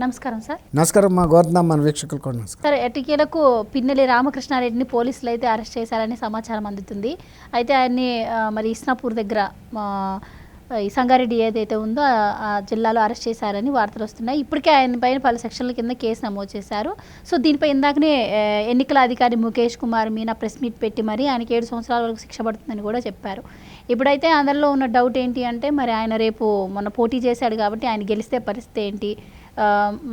నమస్కారం సార్. నమస్కారం మా గోవర్ధన మన నమస్కారం. సార్ ఎటికేలకు పిన్నెలి రామకృష్ణారెడ్డిని పోలీసులు అయితే అరెస్ట్ చేశారని సమాచారం అందుతుంది. అయితే ఆయన్ని మరి ఇస్నాపూర్ దగ్గర ఈ సంగారెడ్డి ఏదైతే ఉందో ఆ- జిల్లాలో అరెస్ట్ చేశారని వార్తలు వస్తున్నాయి. ఇప్పటికే ఆయన పైన పలు సెక్షన్ల కింద కేసు నమోదు చేశారు. సో దీనిపై ఇందాకనే ఎన్నికల అధికారి ముఖేష్ కుమార్ మీనా ప్రెస్ మీట్ పెట్టి మరి ఆయనకి ఏడు సంవత్సరాల వరకు శిక్ష పడుతుందని కూడా చెప్పారు. ఇప్పుడైతే అందరిలో ఉన్న డౌట్ ఏంటి అంటే మరి ఆయన రేపు మొన్న పోటీ చేశాడు కాబట్టి ఆయన గెలిస్తే పరిస్థితి ఏంటి?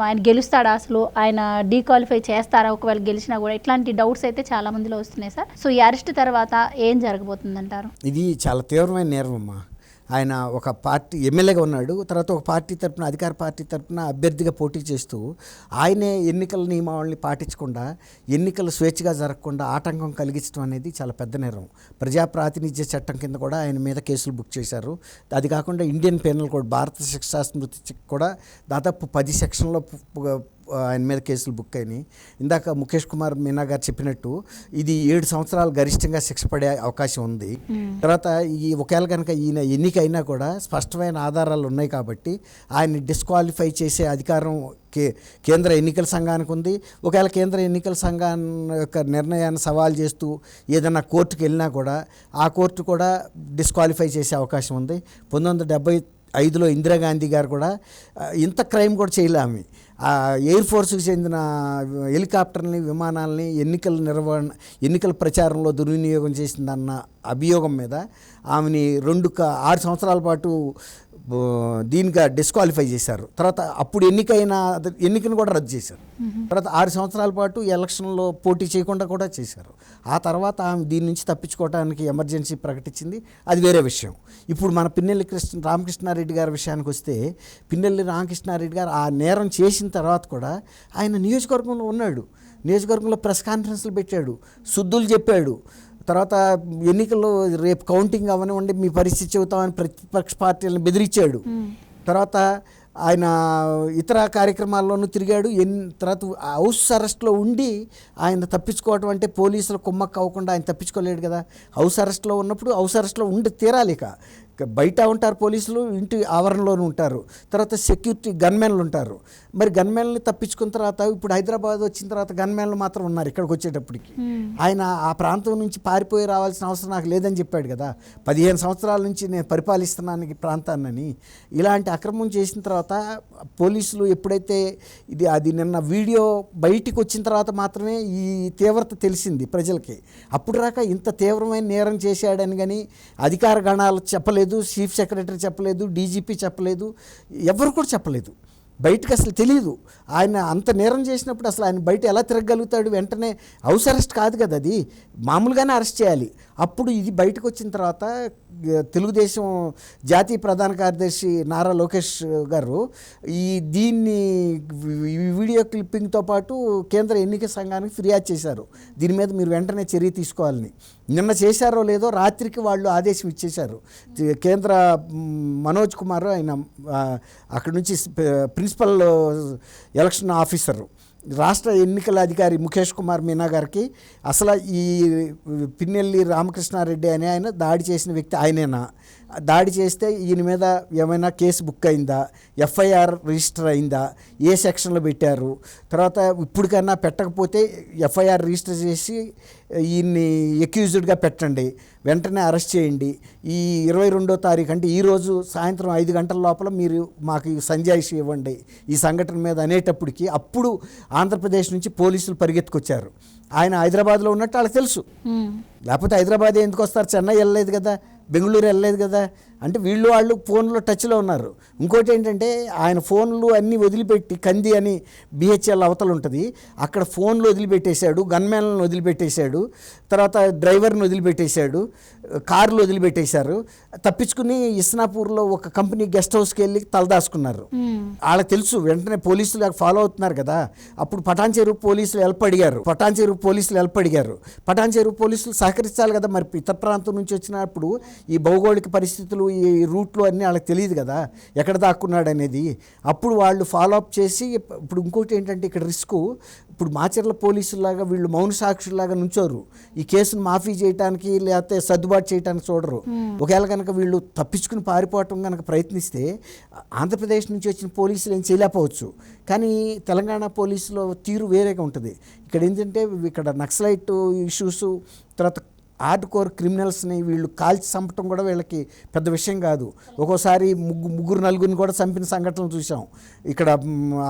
ఆయన గెలుస్తాడా అసలు? ఆయన డీక్వాలిఫై చేస్తారా? ఒకవేళ గెలిచినా కూడా ఇట్లాంటి డౌట్స్ అయితే చాలా మందిలో వస్తున్నాయి సార్. సో ఈ అరెస్ట్ తర్వాత ఏం జరగబోతుంది అంటారు ఇది చాలా తీవ్రమైన నేరం అమ్మా. ఆయన ఒక పార్టీ ఎమ్మెల్యేగా ఉన్నాడు. తర్వాత ఒక పార్టీ తరపున అధికార పార్టీ తరపున అభ్యర్థిగా పోటీ చేస్తూ ఆయనే ఎన్నికల నియమావళిని పాటించకుండా ఎన్నికలు స్వేచ్ఛగా జరగకుండా ఆటంకం కలిగించడం అనేది చాలా పెద్ద నేరం. ప్రజా ప్రాతినిధ్య చట్టం కింద కూడా ఆయన మీద కేసులు బుక్ చేశారు. అది కాకుండా ఇండియన్ పెనల్ కోడ్ భారత శిక్షా స్మృతి కూడా దాదాపు పది సెక్షన్లో ఆయన మీద కేసులు బుక్ అయినాయి. ఇందాక ముఖేష్ కుమార్ మీనా గారు చెప్పినట్టు ఇది ఏడు సంవత్సరాలు గరిష్టంగా శిక్ష పడే అవకాశం ఉంది. తర్వాత ఈ ఒకవేళ కనుక ఈయన ఎన్నికైనా కూడా స్పష్టమైన ఆధారాలు ఉన్నాయి కాబట్టి ఆయన్ని డిస్క్వాలిఫై చేసే అధికారం కే కేంద్ర ఎన్నికల సంఘానికి ఉంది. ఒకవేళ కేంద్ర ఎన్నికల సంఘాన్ని యొక్క నిర్ణయాన్ని సవాల్ చేస్తూ ఏదైనా కోర్టుకు వెళ్ళినా కూడా ఆ కోర్టు కూడా డిస్క్వాలిఫై చేసే అవకాశం ఉంది. పంతొమ్మిది వందల డెబ్బై ఐదులో ఇందిరాగాంధీ గారు కూడా ఇంత క్రైమ్ కూడా చేయలే ఆమె. ఆ ఎయిర్ ఫోర్స్కి చెందిన హెలికాప్టర్ని విమానాలని ఎన్నికల నిర్వహణ ఎన్నికల ప్రచారంలో దుర్వినియోగం చేసిందన్న అభియోగం మీద ఆమెని రెండు క- ఆరు సంవత్సరాల పాటు దీనిగా డిస్క్వాలిఫై చేశారు. తర్వాత అప్పుడు ఎన్నికైన ఎన్నికను కూడా రద్దు చేశారు. తర్వాత ఆరు సంవత్సరాల పాటు ఎలక్షన్లో పోటీ చేయకుండా కూడా చేశారు. ఆ తర్వాత ఆమె దీని నుంచి తప్పించుకోవడానికి ఎమర్జెన్సీ ప్రకటించింది. అది వేరే విషయం. ఇప్పుడు మన పిన్నెల్లి కృష్ణ రామకృష్ణారెడ్డి గారి విషయానికి వస్తే పిన్నెల్లి రామకృష్ణారెడ్డి గారు ఆ నేరం చేసిన తర్వాత కూడా ఆయన నియోజకవర్గంలో ఉన్నాడు. నియోజకవర్గంలో ప్రెస్ కాన్ఫరెన్స్లు పెట్టాడు. శుద్ధులు చెప్పాడు. తర్వాత ఎన్నికల్లో రేపు కౌంటింగ్ అవనివ్వండి మీ పరిస్థితి చెబుతామని ప్రతిపక్ష పార్టీలను బెదిరించాడు. తర్వాత ఆయన ఇతర కార్యక్రమాల్లోనూ తిరిగాడు. ఎన్ తర్వాత హౌస్ అరెస్ట్లో ఉండి ఆయన తప్పించుకోవటం అంటే పోలీసులు కుమ్మక్క అవ్వకుండా ఆయన తప్పించుకోలేడు కదా. హౌస్ అరెస్ట్లో ఉన్నప్పుడు హౌస్ అరెస్ట్లో ఉండి తీరాలి ఇక ఇక. బయట ఉంటారు పోలీసులు ఇంటి ఆవరణలోనూ ఉంటారు. తర్వాత సెక్యూరిటీ గన్మెన్లు ఉంటారు. మరి గన్మెన్లు తప్పించుకున్న తర్వాత ఇప్పుడు హైదరాబాద్ వచ్చిన తర్వాత గన్మెన్లు మాత్రం ఉన్నారు ఇక్కడికి వచ్చేటప్పటికి. ఆయన ఆ ప్రాంతం నుంచి పారిపోయి రావాల్సిన అవసరం నాకు లేదని చెప్పాడు కదా. పదిహేను సంవత్సరాల నుంచి నేను పరిపాలిస్తున్నాను ఈ ప్రాంతాన్ని ఇలాంటి అక్రమం చేసిన తర్వాత పోలీసులు ఎప్పుడైతే ఇది అది నిన్న వీడియో బయటికి వచ్చిన తర్వాత మాత్రమే ఈ తీవ్రత తెలిసింది ప్రజలకి. అప్పుడు రాక ఇంత తీవ్రమైన నేరం చేశాడని కానీ అధికార గణాలు చెప్పలేదు చీఫ్ సెక్రటరీ చెప్పలేదు డీజీపీ చెప్పలేదు ఎవరు కూడా చెప్పలేదు. బయటకు అసలు తెలియదు ఆయన అంత నేరం చేసినప్పుడు అసలు ఆయన బయట ఎలా తిరగలుగుతాడు వెంటనే హౌస్ అరెస్ట్ కాదు కదా అది. మామూలుగానే అరెస్ట్ చేయాలి. అప్పుడు ఇది బయటకు వచ్చిన తర్వాత తెలుగుదేశం జాతీయ ప్రధాన కార్యదర్శి నారా లోకేష్ గారు ఈ దీన్ని ఈ వీడియో క్లిప్పింగ్తో పాటు కేంద్ర ఎన్నిక సంఘానికి ఫిర్యాదు చేశారు. దీని మీద మీరు వెంటనే చర్య తీసుకోవాలని. నిన్న చేశారో లేదో రాత్రికి వాళ్ళు ఆదేశం ఇచ్చేశారు. కేంద్ర మనోజ్ కుమార్ ఆయన అక్కడి అక్కడ నుంచి ప్రిన్సిపల్ ఎలక్షన్ ఆఫీసర్. రాష్ట్ర ఎన్నికల అధికారి ముఖేష్ కుమార్ మీనా గారికి అసలు ఈ పిన్నెల్లి రామకృష్ణారెడ్డి అనే ఆయన దాడి చేసిన వ్యక్తి ఆయనేనా? దాడి చేస్తే ఈయన మీద ఏమైనా కేసు బుక్ అయిందా? ఎఫ్ఐఆర్ రిజిస్టర్ అయిందా? ఏ సెక్షన్లో పెట్టారు? తర్వాత ఇప్పటికన్నా పెట్టకపోతే ఎఫ్ఐఆర్ రిజిస్టర్ చేసి ఈయన్ని ఎక్యూజ్డ్గా పెట్టండి. వెంటనే అరెస్ట్ చేయండి. ఈ ఇరవై రెండో తారీఖు అంటే ఈరోజు సాయంత్రం ఐదు గంటల లోపల మీరు మాకు సంజాయిషి ఇవ్వండి. ఈ సంఘటన మీద అనేటప్పటికి అప్పుడు ఆంధ్రప్రదేశ్ నుంచి పోలీసులు పరిగెత్తుకొచ్చారు. ఆయన హైదరాబాద్లో ఉన్నట్టు వాళ్ళకి తెలుసు. లేకపోతే హైదరాబాద్ ఎందుకు వస్తారు? చెన్నై వెళ్ళలేదు కదా. బెంగళూరు వెళ్ళలేదు కదా. అంటే వీళ్ళు వాళ్ళు ఫోన్లో టచ్లో ఉన్నారు. ఇంకోటి ఏంటంటే ఆయన ఫోన్లు అన్నీ వదిలిపెట్టి కంది అని బిహెచ్ఎల్ అవతల ఉంటుంది. అక్కడ ఫోన్లు వదిలిపెట్టేశాడు గన్మ్యాన్లను వదిలిపెట్టేశాడు తర్వాత డ్రైవర్ని వదిలిపెట్టేశాడు కార్లు వదిలిపెట్టేశారు. తప్పించుకుని ఇస్నాపూర్లో ఒక కంపెనీ గెస్ట్ హౌస్కి వెళ్ళి తలదాచుకున్నారు వాళ్ళకి తెలుసు వెంటనే పోలీసులు ఫాలో అవుతున్నారు కదా. అప్పుడు పటాన్ చెరువు పోలీసులు హెల్ప్ అడిగారు. పటాన్ చెరువు పోలీసులు హెల్ప్ అడిగారు. పటాన్ చెరువు పోలీసులు సహకరించాలి కదా మరి? ఇతర ప్రాంతం నుంచి వచ్చినప్పుడు ఈ భౌగోళిక పరిస్థితులు ఈ రూట్లో అన్నీ వాళ్ళకి తెలియదు కదా ఎక్కడ దాక్కున్నాడు అనేది అప్పుడు వాళ్ళు ఫాలో అప్ చేసి ఇప్పుడు ఇంకోటి ఏంటంటే ఇక్కడ రిస్క్ ఇప్పుడు మాచర్ల పోలీసులాగా వీళ్ళు మౌన సాక్షుల్లాగా నుంచోరు. ఈ కేసును మాఫీ చేయడానికి లేకపోతే సర్దుబాటు చేయడానికి చూడరు. ఒకవేళ కనుక వీళ్ళు తప్పించుకుని పారిపోవటం కనుక ప్రయత్నిస్తే ఆంధ్రప్రదేశ్ నుంచి వచ్చిన పోలీసులు ఏం చేయలేకపోవచ్చు. కానీ తెలంగాణ పోలీసులో తీరు వేరేగా ఉంటుంది. ఇక్కడ ఏంటంటే ఇక్కడ నక్సలైట్ ఇష్యూస్ తర్వాత ఆర్ట్ కోర్ క్రిమినల్స్ని వీళ్ళు కాల్చి చంపటం కూడా వీళ్ళకి పెద్ద విషయం కాదు. ఒక్కోసారి ముగ్గు ముగ్గురు నలుగురిని కూడా చంపిన సంఘటనలు చూసాం ఇక్కడ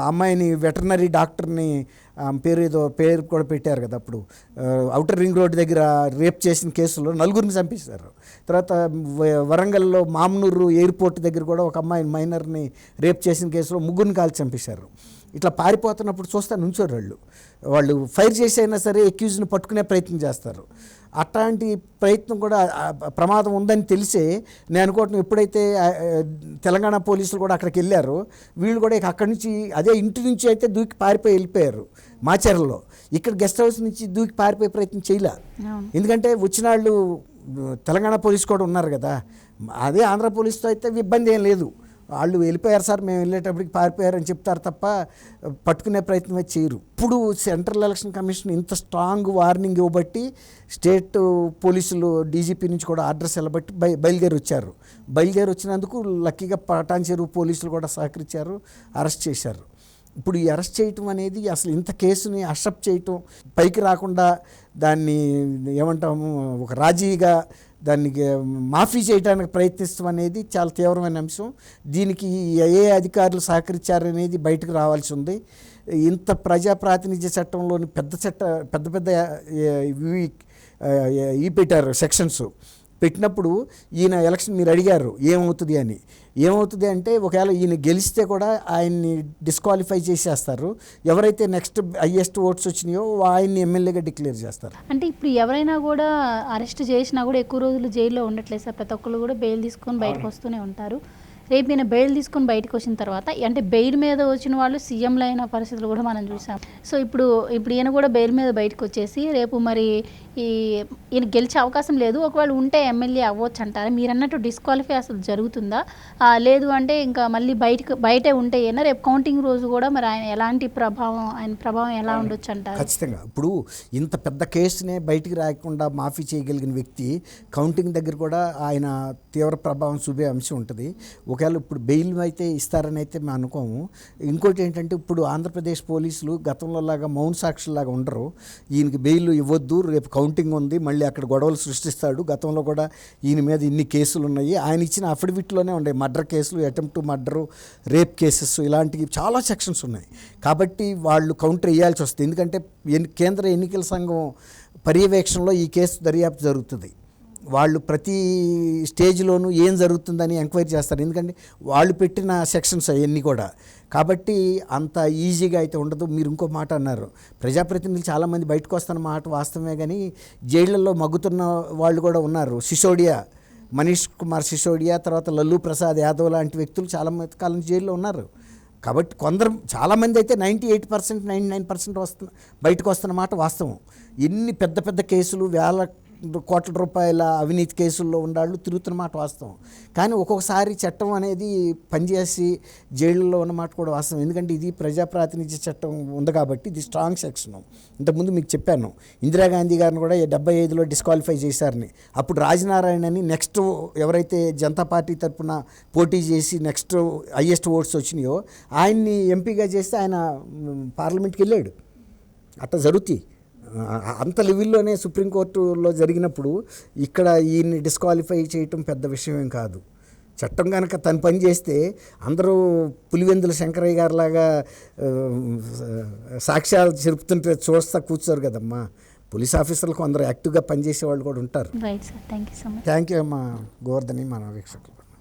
అమ్మాయిని వెటర్నరీ డాక్టర్ని పేరు ఏదో పేరు కూడా పెట్టారు కదా అప్పుడు. అవుటర్ రింగ్ రోడ్ దగ్గర రేప్ చేసిన కేసులో నలుగురిని చంపేశారు. తర్వాత వ- వరంగల్లో మామనూరు ఎయిర్పోర్ట్ దగ్గర కూడా ఒక అమ్మాయి మైనర్ని రేప్ చేసిన కేసులో ముగ్గురిని కాల్చి చంపేశారు. ఇట్లా పారిపోతున్నప్పుడు చూస్తే నుంచోరు వాళ్ళు. వాళ్ళు ఫైర్ చేసి అయినా సరే ఎక్యూజ్ని పట్టుకునే ప్రయత్నం చేస్తారు. అట్లాంటి ప్రయత్నం కూడా ప్రమాదం ఉందని తెలిసే నేను అనుకోవటం ఎప్పుడైతే తెలంగాణ పోలీసులు కూడా అక్కడికి వెళ్ళారో వీళ్ళు కూడా ఇక అక్కడి నుంచి అదే ఇంటి నుంచి అయితే దూకి పారిపోయి వెళ్ళిపోయారు మాచర్లలో. ఇక్కడ గెస్ట్ హౌస్ నుంచి దూకి పారిపోయే ప్రయత్నం చేయలే. ఎందుకంటే వచ్చిన వాళ్ళు తెలంగాణ పోలీస్ కూడా ఉన్నారు కదా. అదే ఆంధ్ర పోలీస్తో అయితే ఇబ్బంది ఏం లేదు. వాళ్ళు వెళ్ళిపోయారు సార్ మేము వెళ్ళేటప్పటికి పారిపోయారని చెప్తారు తప్ప పట్టుకునే ప్రయత్నం చేయరు. ఇప్పుడు సెంట్రల్ ఎలక్షన్ కమిషన్ ఇంత స్ట్రాంగ్ వార్నింగ్ ఇవ్వబట్టి స్టేట్ పోలీసులు డీజీపీ నుంచి కూడా ఆర్డర్స్ వెళ్ళబట్టి బయ బయలుదేరి వచ్చారు బయలుదేరి వచ్చినందుకు లక్కీగా పటాన్ చెరువు పోలీసులు కూడా సహకరించారు అరెస్ట్ చేశారు. ఇప్పుడు ఈ అరెస్ట్ చేయటం అనేది అసలు ఇంత కేసుని అషప్ చేయటం పైకి రాకుండా దాన్ని ఏమంటాము ఒక రాజీగా దానికి మాఫీ చేయడానికి ప్రయత్నిస్తాం అనేది చాలా తీవ్రమైన అంశం. దీనికి ఏ అధికారులు సహకరించారనేది బయటకు రావాల్సి ఉంది. ఇంత ప్రజా ప్రాతినిధ్య చట్టంలోని పెద్ద చట్ట పెద్ద పెద్ద ఇవి ఈ పెట్టారు సెక్షన్స్. పెట్టినప్పుడు ఈయన ఎలక్షన్ మీరు అడిగారు ఏమవుతుంది అని. ఏమవుతుంది అంటే ఒకవేళ ఈయన గెలిస్తే కూడా ఆయన్ని డిస్క్వాలిఫై చేసేస్తారు. ఎవరైతే నెక్స్ట్ హయ్యెస్ట్ ఓట్స్ వచ్చినాయో ఆయన్ని ఎమ్మెల్యేగా డిక్లేర్ చేస్తారు. అంటే ఇప్పుడు ఎవరైనా కూడా అరెస్ట్ చేసినా కూడా ఎక్కువ రోజులు జైల్లో ఉండట్లేదు సార్. ప్రతి ఒక్కళ్ళు కూడా బెయిల్ తీసుకొని బయటకు వస్తూనే ఉంటారు. రేపు ఈయన బెయిల్ తీసుకొని బయటకు వచ్చిన తర్వాత అంటే బెయిల్ మీద వచ్చిన వాళ్ళు సీఎంలు అయిన పరిస్థితులు కూడా మనం చూసాం. సో ఇప్పుడు ఇప్పుడు ఈయన కూడా బెయిల్ మీద బయటకు వచ్చేసి రేపు మరి ఈ ఈయన గెలిచే అవకాశం లేదు. ఒకవేళ ఉంటే ఎమ్మెల్యే అవ్వచ్చు అంటారా? మీరు అన్నట్టు డిస్క్వాలిఫై అసలు జరుగుతుందా? లేదు అంటే ఇంకా మళ్ళీ బయటకు బయటే ఉంటే అయినా రేపు కౌంటింగ్ రోజు కూడా మరి ఆయన ఎలాంటి ప్రభావం ఆయన ప్రభావం ఎలా ఉండొచ్చు అంటారు? ఖచ్చితంగా. ఇప్పుడు ఇంత పెద్ద కేసునే బయటికి రాకుండా మాఫీ చేయగలిగిన వ్యక్తి కౌంటింగ్ దగ్గర కూడా ఆయన తీవ్ర ప్రభావం చూపే అంశం ఉంటుంది. ఒకవేళ ఇప్పుడు బెయిల్ అయితే ఇస్తారని అయితే మేము అనుకోము. ఇంకోటి ఏంటంటే ఇప్పుడు ఆంధ్రప్రదేశ్ పోలీసులు గతంలో లాగా మౌన సాక్షుల్లాగా ఉండరు. ఈయనకి బెయిల్ ఇవ్వద్దు రేపు కౌంటింగ్ కౌంటింగ్ ఉంది మళ్ళీ అక్కడ గొడవలు సృష్టిస్తాడు. గతంలో కూడా ఈయన మీద ఇన్ని కేసులు ఉన్నాయి ఆయన ఇచ్చిన అఫిడవిట్లోనే ఉన్నాయి మర్డర్ కేసులు attempt to murder rape cases ఇలాంటివి చాలా సెక్షన్స్ ఉన్నాయి. కాబట్టి వాళ్ళు కౌంటర్ వేయాల్సి వస్తుంది. ఎందుకంటే ఎన్ని- కేంద్ర ఎన్నికల సంఘం పర్యవేక్షణలో ఈ కేసు దర్యాప్తు జరుగుతుంది. వాళ్ళు ప్రతి స్టేజ్లోనూ ఏం జరుగుతుందని ఎంక్వైరీ చేస్తారు. ఎందుకంటే వాళ్ళు పెట్టిన సెక్షన్స్ అవన్నీ కూడా కాబట్టి అంత ఈజీగా అయితే ఉండదు. మీరు ఇంకో మాట అన్నారు. ప్రజాప్రతినిధులు చాలామంది బయటకు వస్తున్న మాట వాస్తవమే కానీ జైళ్ళలో మగ్గుతున్న వాళ్ళు కూడా ఉన్నారు. సిసోడియా మనీష్ కుమార్ సిసోడియా తర్వాత లల్లు ప్రసాద్ యాదవ్ లాంటి వ్యక్తులు చాలా మంది కాలం జైల్లో ఉన్నారు. కాబట్టి కొందరు చాలామంది అయితే ninety eight percent ninety nine percent వస్తున్న బయటకు వస్తున్న మాట వాస్తవం. ఎన్ని పెద్ద పెద్ద కేసులు వేల కోట్ల రూపాయల అవినీతి కేసుల్లో ఉండాళ్ళు తిరుగుతున్న మాట వాస్తవం. కానీ ఒక్కొక్కసారి చట్టం అనేది పనిచేసి జైళ్ళలో ఉన్న మాట కూడా వాస్తవం. ఎందుకంటే ఇది ప్రజా ప్రాతినిధ్య చట్టం ఉంది కాబట్టి ఇది స్ట్రాంగ్ సెక్షన్. ఇంతకుముందు మీకు చెప్పాను ఇందిరాగాంధీ గారిని కూడా డెబ్బై ఐదులో డిస్క్వాలిఫై చేశారని. అప్పుడు రాజనారాయణని నెక్స్ట్ ఎవరైతే జనతా పార్టీ తరఫున పోటీ చేసి నెక్స్ట్ హయ్యెస్ట్ ఓట్స్ వచ్చినాయో ఆయన్ని ఎంపీగా చేస్తే ఆయన పార్లమెంట్కి వెళ్ళాడు. అట్లా జరుగుతాయి. అంత లెవెల్లోనే సుప్రీంకోర్టులో జరిగినప్పుడు ఇక్కడ ఈయన్ని డిస్క్వాలిఫై చేయటం పెద్ద విషయం కాదు. చట్టం కనుక తను పని చేస్తే అందరూ పులివెందుల శంకరయ్య గారిలాగా సాక్ష్యాలు చెరుపుతుంటే చూస్తా కూర్చోరు కదమ్మా. పోలీస్ ఆఫీసర్లకు అందరూ యాక్టివ్గా పనిచేసే వాళ్ళు కూడా ఉంటారు. Right sir thank you so much thank you అమ్మా. గోవర్ధని మన వీక్షకులు